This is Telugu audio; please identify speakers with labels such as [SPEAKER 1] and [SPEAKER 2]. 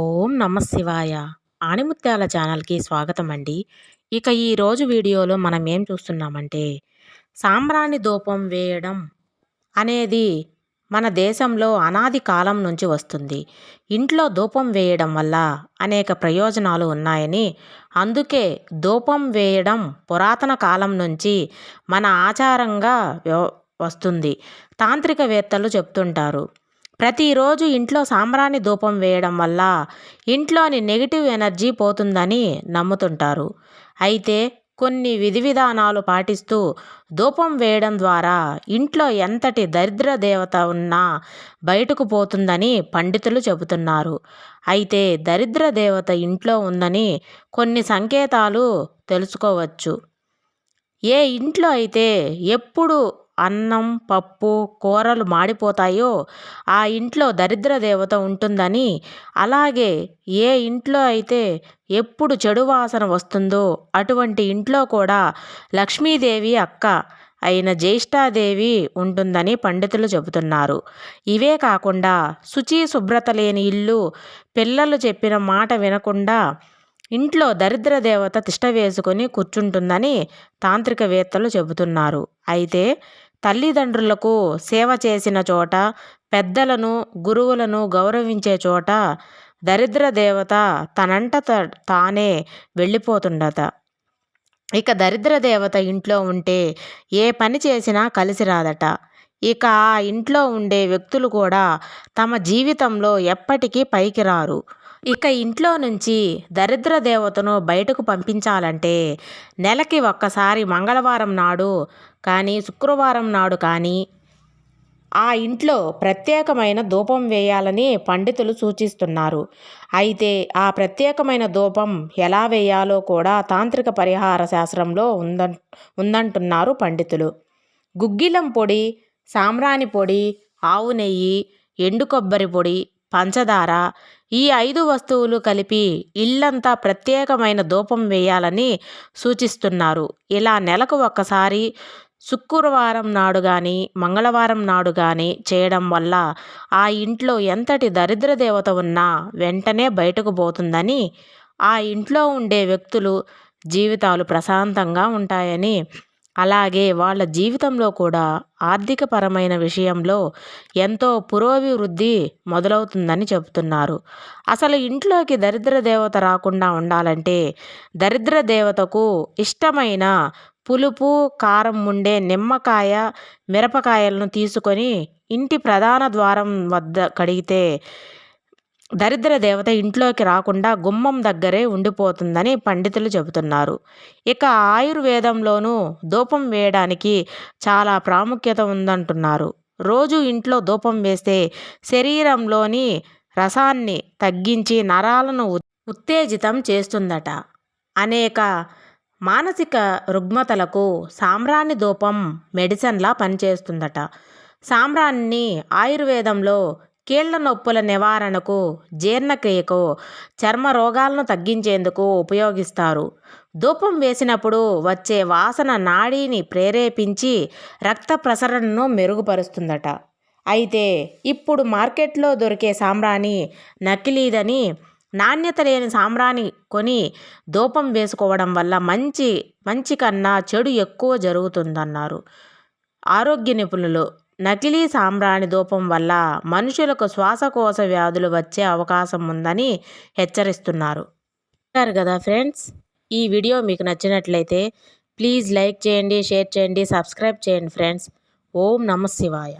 [SPEAKER 1] ఓం నమ శివాయ. ఆణిముత్యాల ఛానల్కి స్వాగతం అండి ఇక ఈరోజు వీడియోలో మనం ఏం చూస్తున్నామంటే సాంబ్రాణి ధూపం వేయడం అనేది మన దేశంలో అనాది కాలం నుంచి వస్తుంది. ఇంట్లో ధూపం వేయడం వల్ల అనేక ప్రయోజనాలు ఉన్నాయని అందుకే ధూపం వేయడం పురాతన కాలం నుంచి మన ఆచారంగా వస్తుంది. తాంత్రికవేత్తలు చెప్తుంటారు. ప్రతిరోజు ఇంట్లో సాంబ్రాణి ధూపం వేయడం వల్ల ఇంట్లోని నెగిటివ్ ఎనర్జీ పోతుందని నమ్ముతుంటారు. అయితే కొన్ని విధి విధానాలు పాటిస్తూ ధూపం వేయడం ద్వారా ఇంట్లో ఎంతటి దరిద్ర దేవత ఉన్నా బయటకు పోతుందని పండితులు చెబుతున్నారు. అయితే దరిద్ర దేవత ఇంట్లో ఉందని కొన్ని సంకేతాలు తెలుసుకోవచ్చు. ఏ ఇంట్లో అయితే ఎప్పుడు అన్నం పప్పు కూరలు మాడిపోతాయో ఆ ఇంట్లో దరిద్ర దేవత ఉంటుందని. అలాగే ఏ ఇంట్లో అయితే ఎప్పుడు చెడు వాసన వస్తుందో అటువంటి ఇంట్లో కూడా లక్ష్మీదేవి అక్క అయిన జ్యేష్ఠాదేవి ఉంటుందని పండితులు చెబుతున్నారు. ఇవే కాకుండా శుచి శుభ్రత లేని ఇల్లు పిల్లలు చెప్పిన మాట వినకుండా ఇంట్లో దరిద్ర దేవత తిష్ట వేసుకొని కూర్చుంటుందని తాంత్రికవేత్తలు చెబుతున్నారు. అయితే తల్లిదండ్రులకు సేవ చేసిన చోట పెద్దలను గురువులను గౌరవించే చోట దరిద్ర దేవత తనంట తానే వెళ్ళిపోతుండట. ఇక దరిద్ర దేవత ఇంట్లో ఉంటే ఏ పని చేసినా కలిసి రాదట. ఇక ఆ ఇంట్లో ఉండే వ్యక్తులు కూడా తమ జీవితంలో ఎప్పటికీ పైకి రారు. ఇక ఇంట్లో నుంచి దరిద్ర దేవతను బయటకు పంపించాలంటే నెలకి ఒక్కసారి మంగళవారం నాడు కానీ శుక్రవారం నాడు కానీ ఆ ఇంట్లో ప్రత్యేకమైన ధూపం వేయాలని పండితులు సూచిస్తున్నారు. అయితే ఆ ప్రత్యేకమైన ధూపం ఎలా వేయాలో కూడా తాంత్రిక పరిహార శాస్త్రంలో ఉంద ఉందంటున్నారు పండితులు. గుగ్గిలం పొడి సాంబ్రాణి పొడి ఆవు నెయ్యి ఎండు కొబ్బరి పొడి పంచదార ఈ ఐదు వస్తువులు కలిపి ఇల్లంతా ప్రత్యేకమైన ధూపం వేయాలని సూచిస్తున్నారు. ఇలా నెలకు ఒక్కసారి శుక్రవారం నాడు కానీ మంగళవారం నాడు కానీ చేయడం వల్ల ఆ ఇంట్లో ఎంతటి దరిద్ర దేవత ఉన్నా వెంటనే బయటకు పోతుందని ఆ ఇంట్లో ఉండే వ్యక్తులు జీవితాలు ప్రశాంతంగా ఉంటాయని అలాగే వాళ్ళ జీవితంలో కూడా ఆర్థికపరమైన విషయంలో ఎంతో పురోభివృద్ధి మొదలవుతుందని చెబుతున్నారు. అసలు ఇంట్లోకి దరిద్ర దేవత రాకుండా ఉండాలంటే దరిద్ర దేవతకు ఇష్టమైన పులుపు కారం ఉండే నిమ్మకాయ మిరపకాయలను తీసుకొని ఇంటి ప్రధాన ద్వారం వద్ద కడిగితే దరిద్ర దేవత ఇంట్లోకి రాకుండా గుమ్మం దగ్గరే ఉండిపోతుందని పండితులు చెబుతున్నారు. ఇక ఆయుర్వేదంలోనూ ధూపం వేయడానికి చాలా ప్రాముఖ్యత ఉందంటున్నారు. రోజు ఇంట్లో ధూపం వేస్తే శరీరంలోని రసాన్ని తగ్గించి నరాలను ఉత్తేజితం చేస్తుందట. అనేక మానసిక రుగ్మతలకు సాంబ్రాణి ధూపం మెడిసిన్లా పనిచేస్తుందట. సామ్రాన్ని ఆయుర్వేదంలో కీళ్ళ నొప్పుల నివారణకు జీర్ణక్రియకు చర్మ రోగాలను తగ్గించేందుకు ఉపయోగిస్తారు. ధూపం వేసినప్పుడు వచ్చే వాసన నాడీని ప్రేరేపించి రక్త ప్రసరణను మెరుగుపరుస్తుందట. అయితే ఇప్పుడు మార్కెట్లో దొరికే సాంబ్రాణి నకిలీదని నాణ్యత లేని సాంబ్రాణి కొని ధూపం వేసుకోవడం వల్ల మంచి మంచి కన్నా చెడు ఎక్కువ జరుగుతుందన్నారు. ఆరోగ్య నిపుణులు నకిలీ సాంబ్రాణి ధూపం వల్ల మనుషులకు శ్వాసకోశ వ్యాధులు వచ్చే అవకాశం ఉందని హెచ్చరిస్తున్నారు. కదా ఫ్రెండ్స్? ఈ వీడియో మీకు నచ్చినట్లయితే ప్లీజ్ లైక్ చేయండి షేర్ చేయండి సబ్స్క్రైబ్ చేయండి ఫ్రెండ్స్. ఓం నమ శివాయ.